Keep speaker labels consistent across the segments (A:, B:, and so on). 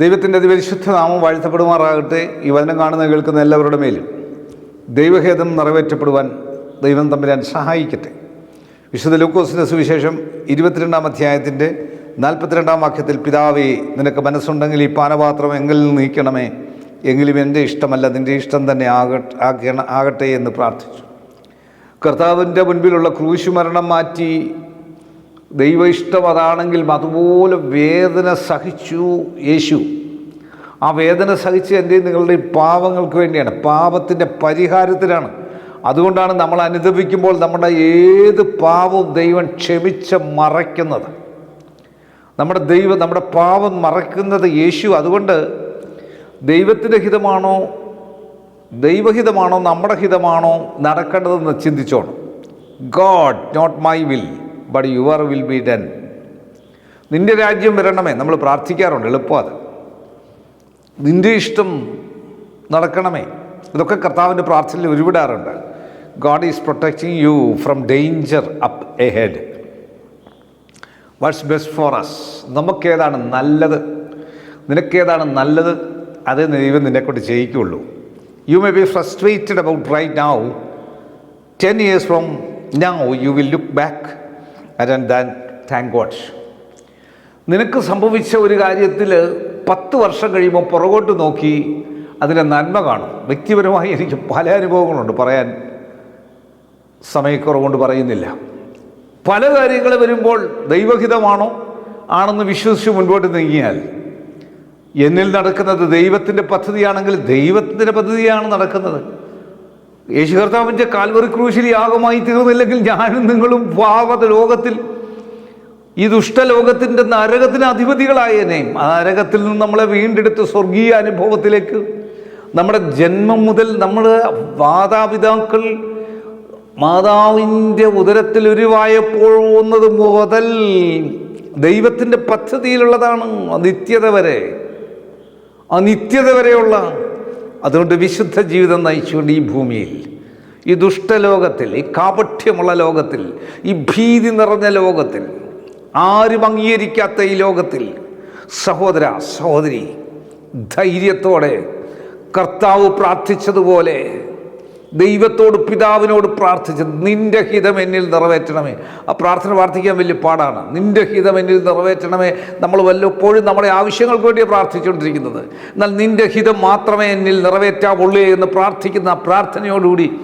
A: ദൈവത്തിന്റെ അതിപരിശുദ്ധ നാമം വാഴ്ത്തപ്പെടുമാറാകട്ടെ. ഈ വചനം കാണുന്ന കേൾക്കുന്ന എല്ലാവരുടെ മേലും ദൈവഹേതം നിറവേറ്റപ്പെടുവാൻ ദൈവം തമ്മിലാൻ സഹായിക്കട്ടെ. വിശുദ്ധ ലൂക്കോസിന്റെ സുവിശേഷം ഇരുപത്തിരണ്ടാം അധ്യായത്തിന്റെ നാൽപ്പത്തിരണ്ടാം വാക്യത്തിൽ പിതാവേ നിനക്ക് മനസ്സുണ്ടെങ്കിൽ ഈ പാനപാത്രം എങ്കിൽ നീക്കണമേ. എങ്കിലും എന്റെ ഇഷ്ടമല്ല നിന്റെ ഇഷ്ടം തന്നെ ആകട്ടെ ആകണ ആകട്ടെ എന്ന് പ്രാർത്ഥിച്ചു. കർത്താവിന്റെ മുൻപിലുള്ള ക്രൂശുമരണം മാറ്റി ദൈവ ഇഷ്ടം അതാണെങ്കിൽ അതുപോലെ വേദന സഹിച്ചു യേശു. ആ വേദന സഹിച്ച് എന്റെയും നിങ്ങളുടെയും പാവങ്ങൾക്ക് വേണ്ടിയാണ്. പാപത്തിന്റെ പരിഹാരത്തിനാണ് അതുകൊണ്ടാണ് നമ്മൾ അനുദപിക്കുമ്പോൾ നമ്മുടെ ഏത് പാവവും ദൈവം ക്ഷമിച്ച് മറയ്ക്കുന്നത്. നമ്മുടെ ദൈവം നമ്മുടെ പാവം മറയ്ക്കുന്നത് യേശു. അതുകൊണ്ട് ദൈവത്തിന്റെ ഹിതമാണോ ദൈവഹിതമാണോ നമ്മുടെ ഹിതമാണോ നടക്കേണ്ടതെന്ന് ചിന്തിച്ചോണം. God not my will. But your will be done നിന്റെ രാജ്യം വരണമേ. നമ്മൾ പ്രാർത്ഥിക്കാറുണ്ട്. എളുപ്പം അത്. നിന്റെ ഇഷ്ടം നടക്കണമേ. ഇതൊക്കെ കർത്താവിന്റെ പ്രാർത്ഥനയിൽ ഉരുവിടാറുണ്ട്. God is protecting you from danger up ahead what's best for us നമുക്കേതാണ് നല്ലത്. നിനക്കേതാണ് നല്ലത്? അത് ദൈവം നിന്നെക്കൊണ്ട് ചെയ്യിക്കുള്ളൂ you may be frustrated about right now ten years from now you will look back and then thank God നിനക്ക് സംഭവിച്ച ഒരു കാര്യത്തിൽ പത്ത് വർഷം കഴിയുമ്പോൾ പുറകോട്ട് നോക്കി അതിന്റെ നന്മ കാണും. വ്യക്തിപരമായി എനിക്ക് പല അനുഭവങ്ങളുണ്ട്. പറയാൻ സമയക്കുറവുകൊണ്ട് പറയുന്നില്ല. പല കാര്യങ്ങൾ വരുമ്പോൾ ദൈവഹിതമാണോ? ആണെന്ന് വിശ്വസിച്ച് മുൻപോട്ട് നീങ്ങിയാൽ. എന്നിൽ നടക്കുന്നത് ദൈവത്തിന്റെ പദ്ധതിയാണെങ്കിൽ ദൈവത്തിന്റെ പദ്ധതിയാണ് നടക്കുന്നത്. യേശു കർത്താവിന്റെ കാൽവറി ക്രൂശിൽ യാഗമായി തീർന്നില്ലെങ്കിൽ ഞാനും നിങ്ങളും പാവത ലോകത്തിൽ ഈ ദുഷ്ടലോകത്തിന്റെ നരകത്തിന് അധിപതികളായനെയും ആ നരകത്തിൽ നിന്ന് നമ്മളെ വീണ്ടെടുത്ത് സ്വർഗീയ അനുഭവത്തിലേക്ക് നമ്മുടെ ജന്മം മുതൽ നമ്മൾ മാതാപിതാക്കൾ മാതാവിന്റെ ഉദരത്തിൽ ഉരുവായപ്പോൾ പോകുന്നത് മുതൽ ദൈവത്തിന്റെ പദ്ധതിയിലുള്ളതാണ്. നിത്യത വരെ. ആ നിത്യത വരെയുള്ള അതുകൊണ്ട് വിശുദ്ധ ജീവിതം നയിച്ചുകൊണ്ട് ഈ ഭൂമിയിൽ ഈ ദുഷ്ടലോകത്തിൽ ഈ കാപഠ്യമുള്ള ലോകത്തിൽ ഈ ഭീതി നിറഞ്ഞ ലോകത്തിൽ ആരും അംഗീകരിക്കാത്ത ഈ ലോകത്തിൽ സഹോദര സഹോദരി ധൈര്യത്തോടെ കർത്താവ് പ്രാർത്ഥിച്ചതുപോലെ ദൈവത്തോട് പിതാവിനോട് പ്രാർത്ഥിച്ചത് നിന്റെ ഹിതം എന്നിൽ നിറവേറ്റണമേ. ആ പ്രാർത്ഥന പ്രാർത്ഥിക്കാൻ വലിയ പാടാണ്. നിന്റെ ഹിതം എന്നിൽ നിറവേറ്റണമേ. നമ്മൾ വല്ലപ്പോഴും നമ്മുടെ ആവശ്യങ്ങൾക്ക് വേണ്ടിയാണ് പ്രാർത്ഥിച്ചുകൊണ്ടിരിക്കുന്നത്. എന്നാൽ നിന്റെ ഹിതം മാത്രമേ എന്നിൽ നിറവേറ്റാവുള്ളൂ എന്ന് പ്രാർത്ഥിക്കുന്ന ആ പ്രാർത്ഥനയോടുകൂടി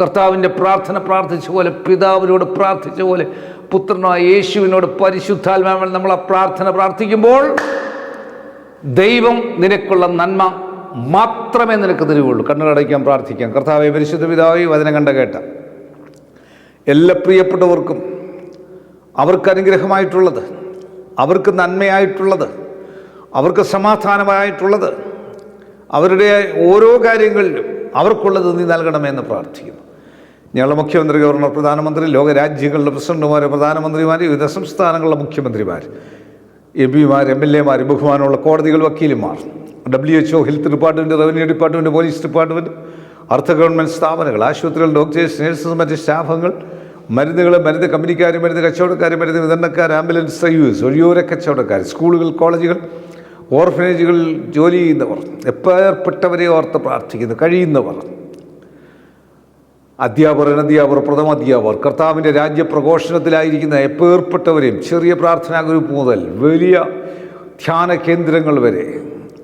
A: കർത്താവിന്റെ പ്രാർത്ഥന പ്രാർത്ഥിച്ച പോലെ പിതാവിനോട് പ്രാർത്ഥിച്ച പോലെ പുത്രനായ യേശുവിനോട് പരിശുദ്ധാത്മാവൻ നമ്മൾ ആ പ്രാർത്ഥന പ്രാർത്ഥിക്കുമ്പോൾ ദൈവം നിനക്കുള്ള നന്മ മാത്രമേ നിനക്ക് തരുകയുള്ളൂ കണ്ണടയ്ക്കാൻ പ്രാർത്ഥിക്കാം. കർത്താവെ പരിശുദ്ധ പിതാവെ വചനം കണ്ട കേട്ട. എല്ലാ പ്രിയപ്പെട്ടവർക്കും അവർക്ക് അനുഗ്രഹമായിട്ടുള്ളത് അവർക്ക് നന്മയായിട്ടുള്ളത് അവർക്ക് സമാധാനമായിട്ടുള്ളത് അവരുടെ ഓരോ കാര്യങ്ങളിലും അവർക്കുള്ളത് നീ നൽകണമെന്ന് പ്രാർത്ഥിക്കുന്നു. ഞങ്ങളുടെ മുഖ്യമന്ത്രി ഗവർണർ പ്രധാനമന്ത്രി ലോകരാജ്യങ്ങളുടെ പ്രസിഡന്റുമാർ പ്രധാനമന്ത്രിമാർ വിവിധ സംസ്ഥാനങ്ങളിലെ മുഖ്യമന്ത്രിമാർ എം പിമാർ എം എൽ എമാർ ബഹുമാനമുള്ള കോടതികൾ വക്കീലുമാർ W H O health department revenue department police department അർദ്ധ ഗവൺമെന്റ് സ്ഥാപനങ്ങൾ ആശുപത്രികൾ ഡോക്ടേഴ്സ് നഴ്സസ് മറ്റ് സ്റ്റാഫുകൾ മരുന്നുകൾ മരുന്ന് കമ്പനിക്കാർ മരുന്ന് കച്ചവടക്കാർ മരുന്ന് വിതരണക്കാർ ആംബുലൻസ് സർവീസ് ഒഴിയോര കച്ചവടക്കാർ സ്കൂളുകൾ കോളേജുകൾ ഓർഫനേജുകളിൽ ജോലി ചെയ്യുന്നവർ എപ്പേർപ്പെട്ടവരെ ഓർത്ത് പ്രാർത്ഥിക്കുന്നു കഴിയുന്നവർ. അധ്യാപകർ അനധ്യാപകർ പ്രഥമ അധ്യാപകർ കർത്താവിന്റെ രാജ്യപ്രഘോഷണത്തിലായിരിക്കുന്ന എപ്പേർപ്പെട്ടവരെയും ചെറിയ പ്രാർത്ഥനാ ഗ്രൂപ്പ് മുതൽ വലിയ ധ്യാന കേന്ദ്രങ്ങൾ വരെ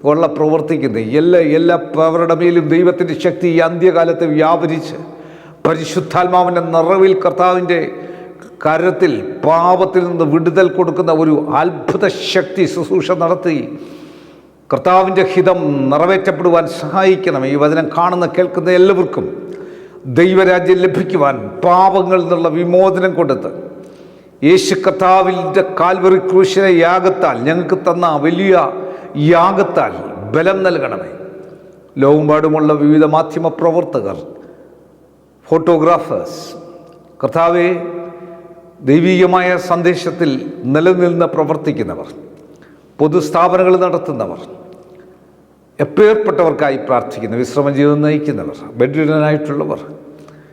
A: ഉള്ള പ്രവർത്തിക്കുന്നത് എല്ലാ എല്ലാ അവരുടെ മേലും ദൈവത്തിന്റെ ശക്തി ഈ അന്ത്യകാലത്ത് വ്യാപരിച്ച് പരിശുദ്ധാത്മാവിന്റെ നിറവിൽ കർത്താവിന്റെ കരത്തിൽ പാപത്തിൽ നിന്ന് വിടുതൽ കൊടുക്കുന്ന ഒരു അത്ഭുത ശക്തി ശുശ്രൂഷ നടത്തി കർത്താവിന്റെ ഹിതം നിറവേറ്റപ്പെടുവാൻ സഹായിക്കണം. ഈ വചനം കാണുന്ന കേൾക്കുന്ന എല്ലാവർക്കും ദൈവരാജ്യം ലഭിക്കുവാൻ പാപങ്ങളിൽ നിന്നുള്ള വിമോചനം കൊടുത്ത് യേശു കർത്താവിന്റെ കാൽവറി ക്രൂശിനെ യാഗത്താൽ ഞങ്ങൾക്ക് തന്ന വലിയ യാഗത്താൽ ബലം നൽകണമേ. ലോകമ്പാടുമുള്ള വിവിധ മാധ്യമ പ്രവർത്തകർ ഫോട്ടോഗ്രാഫേഴ്സ് കർത്താവെ ദൈവീകമായ സന്ദേശത്തിൽ നിലനിന്ന് പ്രവർത്തിക്കുന്നവർ പൊതുസ്ഥാപനങ്ങൾ നടത്തുന്നവർ എപ്പേർപ്പെട്ടവർക്കായി പ്രാർത്ഥിക്കുന്നു വിശ്രമ ജീവിതം നയിക്കുന്നവർ ബെഡ്രിഡനായിട്ടുള്ളവർ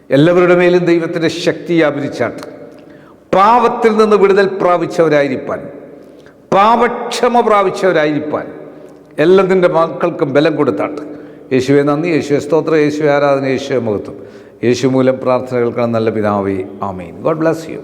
A: എല്ലാവരുടെ മേലും ദൈവത്തിന്റെ ശക്തി വ്യാപരിച്ചാട്ട് പാവത്തിൽ നിന്ന് വിടുതൽ പ്രാപിച്ചവരായിരിക്കാൻ പാപക്ഷമ പ്രാപിച്ചവരായിരിക്കാൻ എല്ലാത്തിന്റെ മക്കൾക്കും ബലം കൊടുത്താട്ട്. യേശുവെ നന്ദി. യേശുവെ സ്തോത്രം. യേശു ആരാധന. യേശുവെ മഹത്വം. യേശു മൂലം പ്രാർത്ഥനകൾക്കാണ് നല്ല പിതാവേ. ആമീൻ. God bless you.